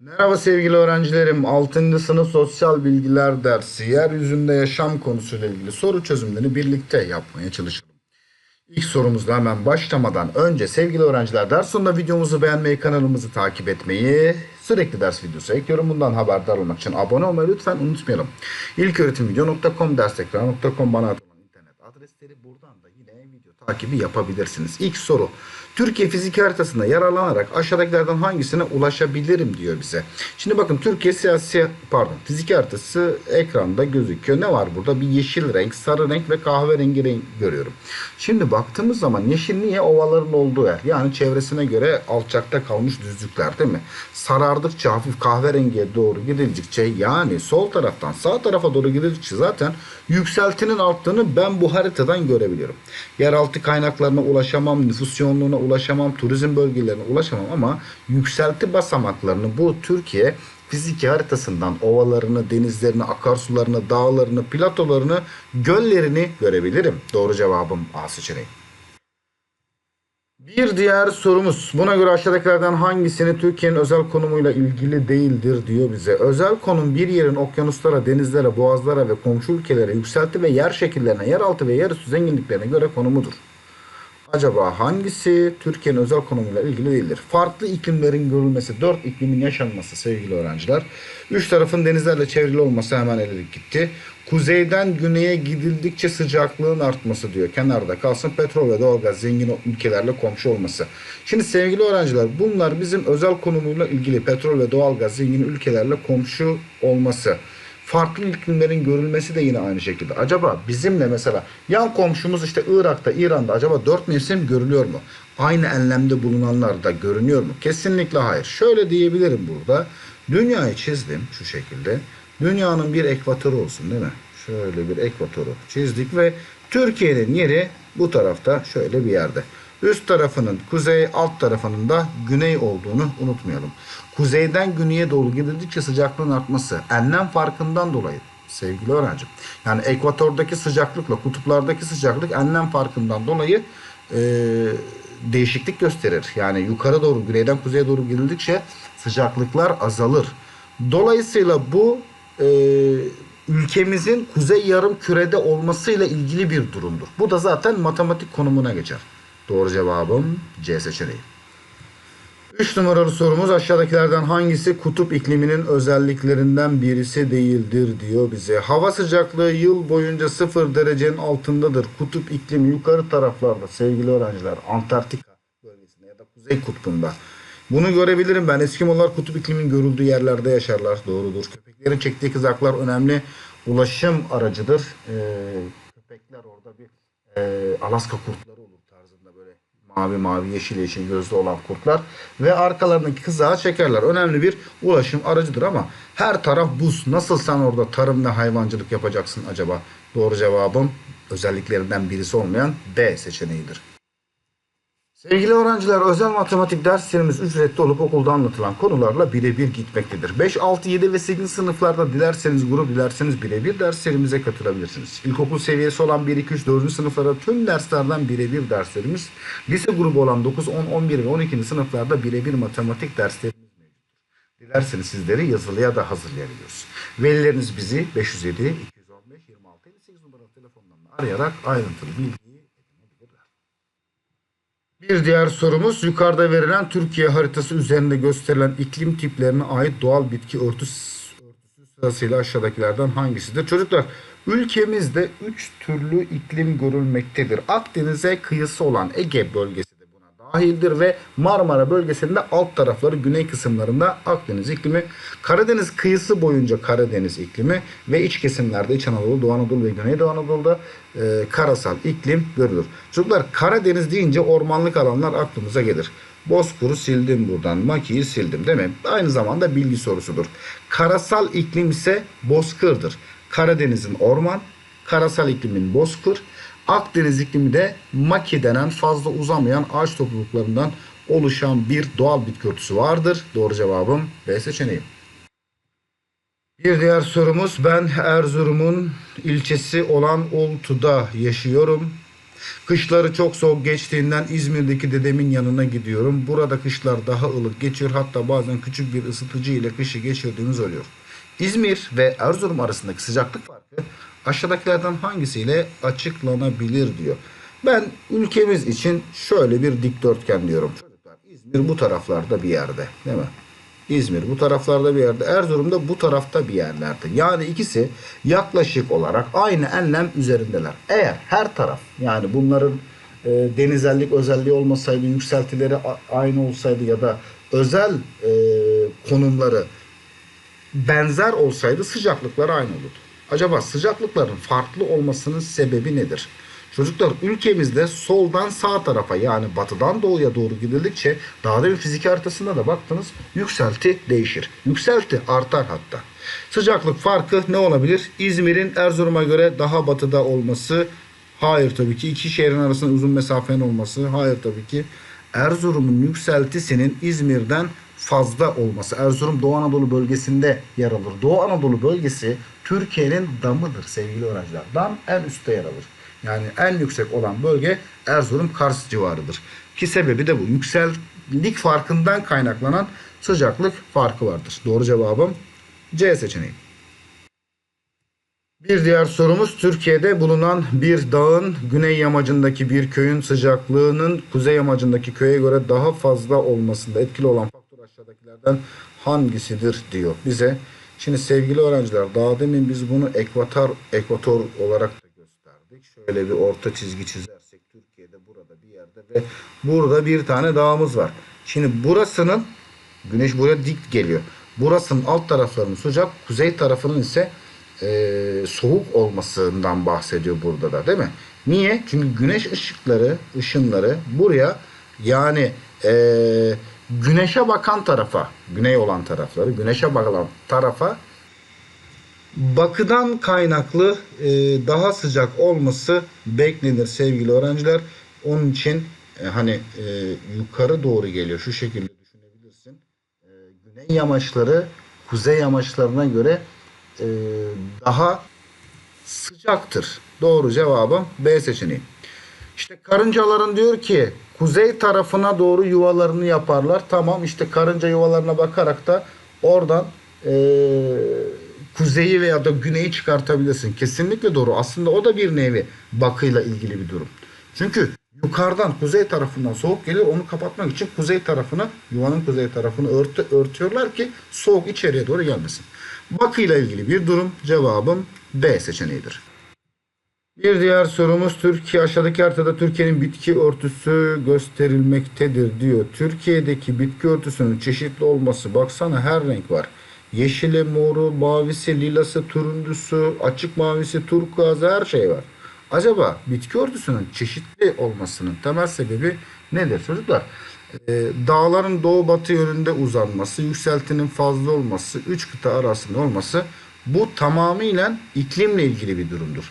Merhaba sevgili öğrencilerim. 6. sınıf sosyal bilgiler dersi yeryüzünde yaşam konusuyla ilgili soru çözümlerini birlikte yapmaya çalışalım. İlk sorumuzla hemen başlamadan önce sevgili öğrenciler ders sonunda videomuzu beğenmeyi, kanalımızı takip etmeyi, sürekli ders videosu ekliyorum. Bundan haberdar olmak için abone olmayı lütfen unutmayalım. İlköğretimvideo.com, derstekrar.com bana atılan internet adresleri buradan da yine video takibi yapabilirsiniz. İlk soru. Türkiye fizik haritasında yararlanarak aşağıdakilerden hangisine ulaşabilirim diyor bize. Şimdi bakın Türkiye siyasi pardon fizik haritası ekranda gözüküyor. Ne var burada? Bir yeşil renk, sarı renk ve kahverengi renk görüyorum. Şimdi baktığımız zaman yeşil niye ovaların olduğu yer. Yani çevresine göre alçakta kalmış düzlükler değil mi? Sarardıkça hafif kahverengiye doğru gidildikçe yani sol taraftan sağ tarafa doğru gidildikçe zaten yükseltinin arttığını ben bu haritadan görebiliyorum. Yeraltı kaynaklarına ulaşamam, nüfus yoğunluğuna ulaşamam, turizm bölgelerine ulaşamam ama yükselti basamaklarını bu Türkiye fiziki haritasından ovalarını, denizlerini, akarsularını, dağlarını, platolarını, göllerini görebilirim. Doğru cevabım A seçeneği. Bir diğer sorumuz. Buna göre aşağıdakilerden hangisini Türkiye'nin özel konumuyla ilgili değildir diyor bize. Özel konum bir yerin okyanuslara, denizlere, boğazlara ve komşu ülkelere yükselti ve yer şekillerine, yeraltı ve yerüstü zenginliklerine göre konumudur. Acaba hangisi Türkiye'nin özel konumuyla ilgili değildir? Farklı iklimlerin görülmesi, dört iklimin yaşanması sevgili öğrenciler. Üç tarafın denizlerle çevrili olması hemen eledik gitti. Kuzeyden güneye gidildikçe sıcaklığın artması diyor. Kenarda kalsın petrol ve doğalgaz zengin ülkelerle komşu olması. Şimdi sevgili öğrenciler bunlar bizim özel konumuyla ilgili petrol ve doğalgaz zengin ülkelerle komşu olması farklı iklimlerin görülmesi de yine aynı şekilde. Acaba bizimle mesela yan komşumuz işte Irak'ta, İran'da acaba dört mevsim görülüyor mu? Aynı enlemde bulunanlar da görünüyor mu? Kesinlikle hayır. Şöyle diyebilirim burada. Dünyayı çizdim şu şekilde. Dünyanın bir ekvatoru olsun değil mi? Şöyle bir ekvatoru çizdik ve Türkiye'nin yeri bu tarafta şöyle bir yerde. Üst tarafının kuzey, alt tarafının da güney olduğunu unutmayalım. Kuzeyden güneye doğru gidildikçe sıcaklığın artması enlem farkından dolayı sevgili öğrencim. Yani ekvatordaki sıcaklıkla kutuplardaki sıcaklık enlem farkından dolayı e, değişiklik gösterir. Yani yukarı doğru güneyden kuzeye doğru gidildikçe sıcaklıklar azalır. Dolayısıyla bu e, ülkemizin kuzey yarım kürede olmasıyla ilgili bir durumdur. Bu da zaten matematik konumuna geçer. Doğru cevabım C seçeneği. 3 numaralı sorumuz aşağıdakilerden hangisi kutup ikliminin özelliklerinden birisi değildir diyor bize. Hava sıcaklığı yıl boyunca 0 derecenin altındadır. Kutup iklimi yukarı taraflarda sevgili öğrenciler Antarktika bölgesinde ya da Kuzey Kutbu'nda. Bunu görebilirim ben. Eskimolar kutup iklimin görüldüğü yerlerde yaşarlar. Doğrudur. Köpeklerin çektiği kızaklar önemli ulaşım aracıdır. Ee, köpekler orada bir e, Alaska kurtları mavi mavi yeşil yeşil gözlü olan kurtlar ve arkalarındaki kızağı çekerler. Önemli bir ulaşım aracıdır ama her taraf buz. Nasıl sen orada tarım ve hayvancılık yapacaksın acaba? Doğru cevabım özelliklerinden birisi olmayan B seçeneğidir. Sevgili öğrenciler özel matematik derslerimiz ücretli olup okulda anlatılan konularla birebir gitmektedir. 5, 6, 7 ve 8 sınıflarda dilerseniz grup dilerseniz birebir derslerimize katılabilirsiniz. İlkokul seviyesi olan 1, 2, 3, 4. sınıflara tüm derslerden birebir derslerimiz, lise grubu olan 9, 10, 11 ve 12. sınıflarda birebir matematik derslerimiz mevcuttur. Dilerseniz sizleri yazılıya da hazırlayabiliyoruz. Velileriniz bizi 507 215 26 58 numaralı telefondan arayarak ayrıntılı bilgi. Bir diğer sorumuz yukarıda verilen Türkiye haritası üzerinde gösterilen iklim tiplerine ait doğal bitki örtüsü, örtüsü sırasıyla aşağıdakilerden hangisidir? Çocuklar ülkemizde 3 türlü iklim görülmektedir. Akdeniz'e kıyısı olan Ege bölgesi dahildir ve Marmara bölgesinde alt tarafları güney kısımlarında Akdeniz iklimi, Karadeniz kıyısı boyunca Karadeniz iklimi ve iç kesimlerde İç Anadolu, Doğu Anadolu ve Güneydoğu Anadolu'da e, karasal iklim görülür. Çocuklar Karadeniz deyince ormanlık alanlar aklımıza gelir. Bozkır'ı sildim buradan. Maki'yi sildim değil mi? Aynı zamanda bilgi sorusudur. Karasal iklim ise bozkırdır. Karadeniz'in orman, karasal iklimin bozkır, Akdeniz iklimi de maki denen fazla uzamayan ağaç topluluklarından oluşan bir doğal bitki örtüsü vardır. Doğru cevabım B seçeneği. Bir diğer sorumuz ben Erzurum'un ilçesi olan Ultu'da yaşıyorum. Kışları çok soğuk geçtiğinden İzmir'deki dedemin yanına gidiyorum. Burada kışlar daha ılık geçiyor. Hatta bazen küçük bir ısıtıcı ile kışı geçirdiğimiz oluyor. İzmir ve Erzurum arasındaki sıcaklık farkı aşağıdakilerden hangisiyle açıklanabilir diyor. Ben ülkemiz için şöyle bir dikdörtgen diyorum. Çocuklar İzmir bu taraflarda bir yerde değil mi? İzmir bu taraflarda bir yerde. Erzurum da bu tarafta bir yerlerde. Yani ikisi yaklaşık olarak aynı enlem üzerindeler. Eğer her taraf yani bunların e, denizellik özelliği olmasaydı, yükseltileri aynı olsaydı ya da özel e, konumları benzer olsaydı sıcaklıklar aynı olurdu. Acaba sıcaklıkların farklı olmasının sebebi nedir? Çocuklar ülkemizde soldan sağ tarafa yani batıdan doğuya doğru gidildikçe daha da bir fizik haritasında da baktınız yükselti değişir. Yükselti artar hatta. Sıcaklık farkı ne olabilir? İzmir'in Erzurum'a göre daha batıda olması. Hayır tabii ki. iki şehrin arasında uzun mesafenin olması. Hayır tabii ki. Erzurum'un yükseltisinin İzmir'den fazla olması. Erzurum Doğu Anadolu bölgesinde yer alır. Doğu Anadolu bölgesi Türkiye'nin damıdır sevgili öğrenciler. Dam en üstte yer alır. Yani en yüksek olan bölge Erzurum Kars civarıdır. Ki sebebi de bu. Yüksellik farkından kaynaklanan sıcaklık farkı vardır. Doğru cevabım C seçeneği. Bir diğer sorumuz Türkiye'de bulunan bir dağın güney yamacındaki bir köyün sıcaklığının kuzey yamacındaki köye göre daha fazla olmasında etkili olan faktör aşağıdakilerden hangisidir diyor bize. Şimdi sevgili öğrenciler daha demin biz bunu ekvator ekvator olarak da gösterdik. Şöyle bir orta çizgi çizersek Türkiye'de burada bir yerde ve burada bir tane dağımız var. Şimdi burasının güneş buraya dik geliyor. Burasının alt taraflarının sıcak, kuzey tarafının ise e, soğuk olmasından bahsediyor burada da değil mi? Niye? Çünkü güneş ışıkları, ışınları buraya yani e, güneşe bakan tarafa, güney olan tarafları, güneşe bakan tarafa bakıdan kaynaklı e, daha sıcak olması beklenir sevgili öğrenciler. Onun için e, hani e, yukarı doğru geliyor. Şu şekilde düşünebilirsin. E, güney yamaçları kuzey yamaçlarına göre e, daha sıcaktır. Doğru cevabım B seçeneği. İşte karıncaların diyor ki kuzey tarafına doğru yuvalarını yaparlar. Tamam işte karınca yuvalarına bakarak da oradan eee, kuzeyi veya da güneyi çıkartabilirsin. Kesinlikle doğru. Aslında o da bir nevi bakıyla ilgili bir durum. Çünkü yukarıdan kuzey tarafından soğuk gelir. Onu kapatmak için kuzey tarafını yuvanın kuzey tarafını örtü, örtüyorlar ki soğuk içeriye doğru gelmesin. Bakıyla ilgili bir durum. Cevabım B seçeneğidir. Bir diğer sorumuz Türkiye aşağıdaki haritada Türkiye'nin bitki örtüsü gösterilmektedir diyor. Türkiye'deki bitki örtüsünün çeşitli olması baksana her renk var. Yeşili, moru, mavisi, lilası, turuncusu, açık mavisi, turkuazı her şey var. Acaba bitki örtüsünün çeşitli olmasının temel sebebi nedir çocuklar? Ee, dağların doğu batı yönünde uzanması, yükseltinin fazla olması, üç kıta arasında olması bu tamamıyla iklimle ilgili bir durumdur.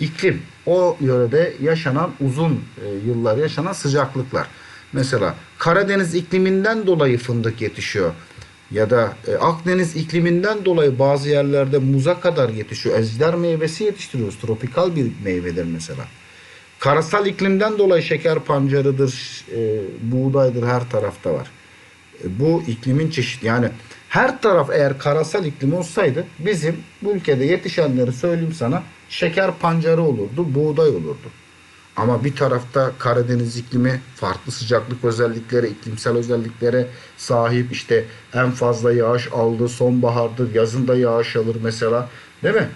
İklim o yörede yaşanan uzun e, yıllar yaşanan sıcaklıklar. Mesela Karadeniz ikliminden dolayı fındık yetişiyor. Ya da e, Akdeniz ikliminden dolayı bazı yerlerde muza kadar yetişiyor. Ejder meyvesi yetiştiriyoruz. Tropikal bir meyvedir mesela. Karasal iklimden dolayı şeker pancarıdır, e, buğdaydır her tarafta var. Bu iklimin çeşit yani her taraf eğer karasal iklim olsaydı bizim bu ülkede yetişenleri söyleyeyim sana şeker pancarı olurdu, buğday olurdu. Ama bir tarafta Karadeniz iklimi farklı sıcaklık özellikleri, iklimsel özelliklere sahip işte en fazla yağış aldığı sonbahardır, yazında yağış alır mesela değil mi?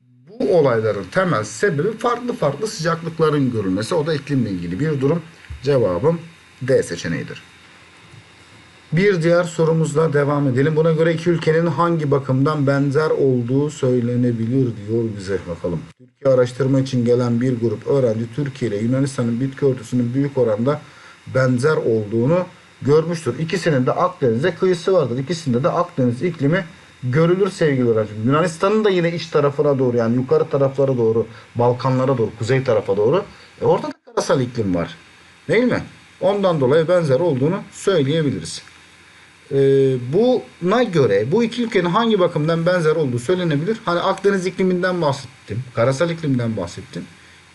Bu olayların temel sebebi farklı farklı sıcaklıkların görülmesi. O da iklimle ilgili bir durum. Cevabım D seçeneğidir. Bir diğer sorumuzla devam edelim. Buna göre iki ülkenin hangi bakımdan benzer olduğu söylenebilir diyor bize bakalım. Türkiye araştırma için gelen bir grup öğrenci Türkiye ile Yunanistan'ın bitki örtüsünün büyük oranda benzer olduğunu görmüştür. İkisinin de Akdeniz'e kıyısı vardır. İkisinde de Akdeniz iklimi görülür sevgili öğrencim. Yunanistan'ın da yine iç tarafına doğru yani yukarı taraflara doğru, Balkanlara doğru, kuzey tarafa doğru. E orada da karasal iklim var. Değil mi? Ondan dolayı benzer olduğunu söyleyebiliriz. Ee, buna göre bu iki ülkenin hangi bakımdan benzer olduğu söylenebilir. Hani Akdeniz ikliminden bahsettim. Karasal iklimden bahsettim.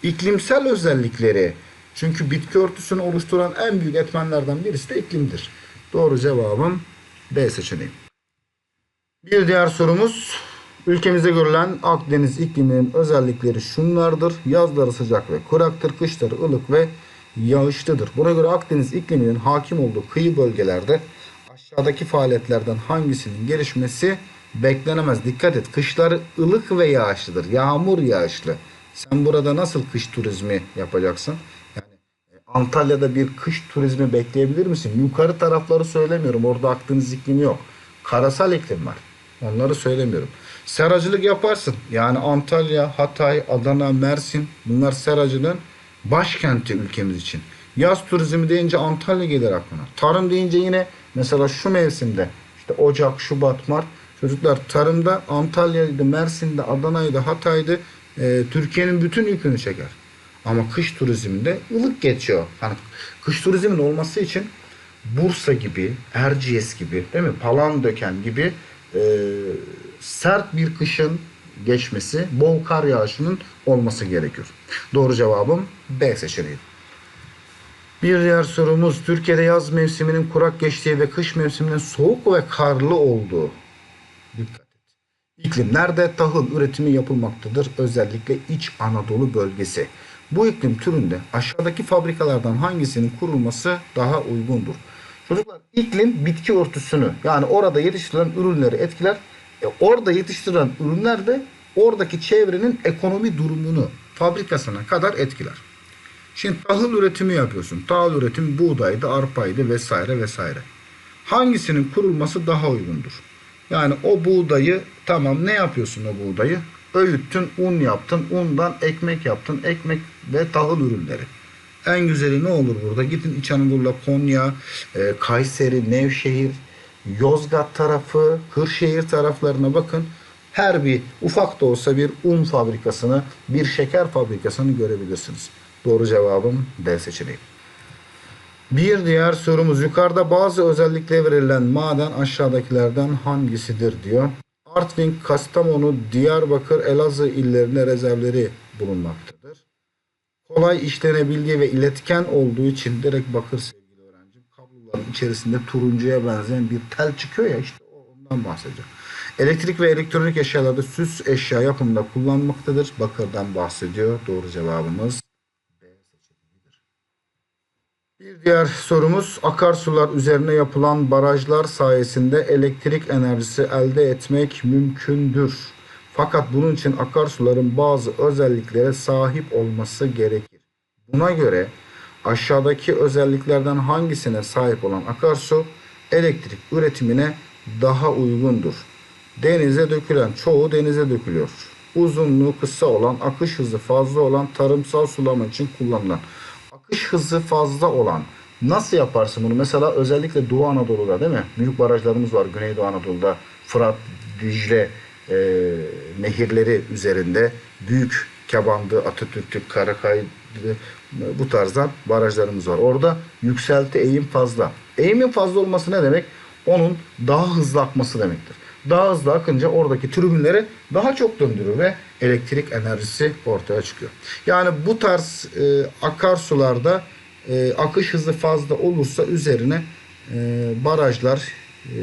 iklimsel özellikleri. Çünkü bitki örtüsünü oluşturan en büyük etmenlerden birisi de iklimdir. Doğru cevabım B seçeneği. Bir diğer sorumuz ülkemizde görülen Akdeniz ikliminin özellikleri şunlardır. Yazları sıcak ve kuraktır, kışları ılık ve yağışlıdır. Buna göre Akdeniz ikliminin hakim olduğu kıyı bölgelerde aşağıdaki faaliyetlerden hangisinin gelişmesi beklenemez. Dikkat et kışları ılık ve yağışlıdır. Yağmur yağışlı. Sen burada nasıl kış turizmi yapacaksın? Yani e, Antalya'da bir kış turizmi bekleyebilir misin? Yukarı tarafları söylemiyorum. Orada Akdeniz iklimi yok. Karasal iklim var. Onları söylemiyorum. Seracılık yaparsın. Yani Antalya, Hatay, Adana, Mersin bunlar seracılığın başkenti ülkemiz için. Yaz turizmi deyince Antalya gelir aklına. Tarım deyince yine mesela şu mevsimde işte Ocak, Şubat, Mart çocuklar tarımda Antalya'ydı, Mersin'de, Adana'ydı, Hatay'dı e, Türkiye'nin bütün yükünü çeker. Ama kış turizminde ılık geçiyor. Hani kış turizmin olması için Bursa gibi, Erciyes gibi, değil mi? Palandöken gibi e, sert bir kışın geçmesi, bol kar yağışının olması gerekiyor. Doğru cevabım B seçeneği. Bir diğer sorumuz Türkiye'de yaz mevsiminin kurak geçtiği ve kış mevsiminin soğuk ve karlı olduğu. Dikkat et. İklimlerde tahıl üretimi yapılmaktadır. Özellikle İç Anadolu bölgesi. Bu iklim türünde aşağıdaki fabrikalardan hangisinin kurulması daha uygundur? Çocuklar iklim bitki örtüsünü yani orada yetiştirilen ürünleri etkiler. E, orada yetiştirilen ürünler de oradaki çevrenin ekonomi durumunu fabrikasına kadar etkiler. Şimdi tahıl üretimi yapıyorsun. Tahıl üretimi buğdaydı, arpaydı vesaire vesaire. Hangisinin kurulması daha uygundur? Yani o buğdayı tamam ne yapıyorsun o buğdayı? Öğüttün, un yaptın, undan ekmek yaptın, ekmek ve tahıl ürünleri. En güzeli ne olur burada? Gidin İç Anadolu'da Konya, e, Kayseri, Nevşehir, Yozgat tarafı, Kırşehir taraflarına bakın. Her bir ufak da olsa bir un fabrikasını, bir şeker fabrikasını görebilirsiniz. Doğru cevabım D seçeneği. Bir diğer sorumuz yukarıda bazı özellikle verilen maden aşağıdakilerden hangisidir diyor. Artvin, Kastamonu, Diyarbakır, Elazığ illerinde rezervleri bulunmaktadır. Kolay işlenebildiği ve iletken olduğu için direkt bakır sevgili öğrencim. Kabloların içerisinde turuncuya benzeyen bir tel çıkıyor ya işte ondan bahsedeceğim. Elektrik ve elektronik eşyalarda süs eşya yapımında kullanmaktadır. Bakırdan bahsediyor. Doğru cevabımız bir diğer sorumuz akarsular üzerine yapılan barajlar sayesinde elektrik enerjisi elde etmek mümkündür. Fakat bunun için akarsuların bazı özelliklere sahip olması gerekir. Buna göre aşağıdaki özelliklerden hangisine sahip olan akarsu elektrik üretimine daha uygundur? Denize dökülen çoğu denize dökülüyor. Uzunluğu kısa olan, akış hızı fazla olan, tarımsal sulama için kullanılan akış hızı fazla olan nasıl yaparsın bunu? Mesela özellikle Doğu Anadolu'da değil mi? Büyük barajlarımız var Güneydoğu Anadolu'da. Fırat, Dicle e, nehirleri üzerinde büyük Kebandı, Atatürk'tü, Karakay'dı bu tarzdan barajlarımız var. Orada yükselti eğim fazla. Eğimin fazla olması ne demek? Onun daha hızlı akması demektir. Daha hızlı akınca oradaki tribünleri daha çok döndürür ve elektrik enerjisi ortaya çıkıyor. Yani bu tarz e, akarsularda e, akış hızı fazla olursa üzerine e, barajlar, e,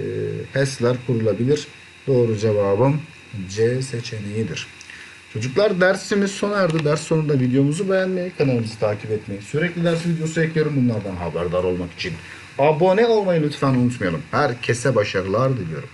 HES'ler kurulabilir. Doğru cevabım C seçeneğidir. Çocuklar dersimiz sona erdi. Ders sonunda videomuzu beğenmeyi, kanalımızı takip etmeyi, sürekli ders videosu ekliyorum bunlardan haberdar olmak için. Abone olmayı lütfen unutmayalım. Herkese başarılar diliyorum.